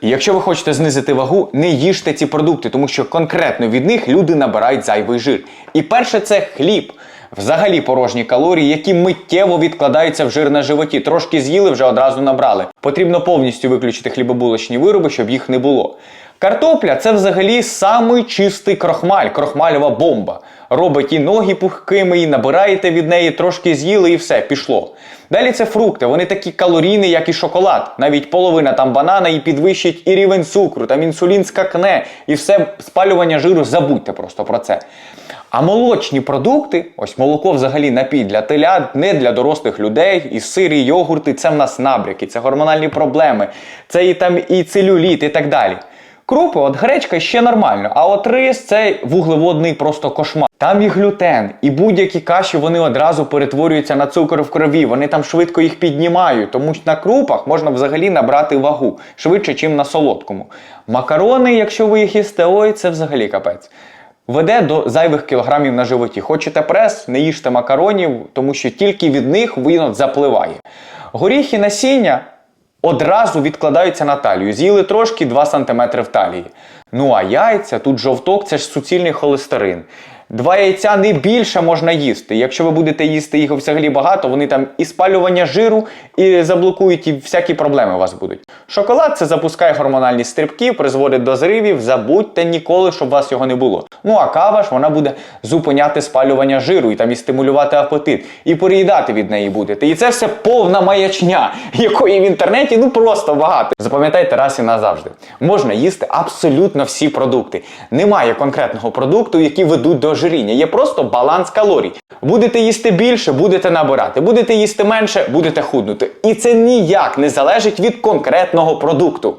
Якщо ви хочете знизити вагу, не їжте ці продукти, тому що конкретно від них люди набирають зайвий жир. І перше це хліб. Взагалі порожні калорії, які миттєво відкладаються в жир на животі. Трошки з'їли, вже одразу набрали. Потрібно повністю виключити хлібобулочні вироби, щоб їх не було. Картопля це взагалі самий чистий крохмаль, крохмальова бомба. Робить і ноги пухкими, і набираєте від неї, трошки з'їли і все, пішло. Далі це фрукти, вони такі калорійні, як і шоколад. Навіть половина там банана і підвищить і рівень цукру, там інсулін скакне, і все спалювання жиру, забудьте просто про це. А молочні продукти, ось молоко взагалі напій для телят, не для дорослих людей, і сир, і йогурти це в нас набряки, це гормональні проблеми, це і там і целюліт, і так далі. Крупи, от гречка ще нормально, а от рис це вуглеводний просто кошмар. Там і глютен, і будь-які каші вони одразу перетворюються на цукор в крові. Вони там швидко їх піднімають, тому що на крупах можна взагалі набрати вагу швидше, ніж на солодкому. Макарони, якщо ви їх їсте, ой, це взагалі капець. Веде до зайвих кілограмів на животі. Хочете прес, не їжте макаронів, тому що тільки від них він от запливає. Горіхи насіння одразу відкладаються на талію. З'їли трошки 2 см в талії. Ну а яйця, тут жовток це ж суцільний холестерин. Два яйця не більше можна їсти. Якщо ви будете їсти їх взагалі багато, вони там і спалювання жиру, і заблокують, і всякі проблеми у вас будуть. Шоколад це запускає гормональні стрибки, призводить до зривів. Забудьте ніколи, щоб у вас його не було. Ну а кава ж вона буде зупиняти спалювання жиру і там і стимулювати апетит, і переїдати від неї будете. І це все повна маячня, якої в інтернеті ну просто багато. Запам'ятайте раз і назавжди. Можна їсти абсолютно всі продукти. Немає конкретного продукту, які ведуть до ожиріння. Є просто баланс калорій. Будете їсти більше, будете набирати. Будете їсти менше, будете худнути. І це ніяк не залежить від конкретного продукту.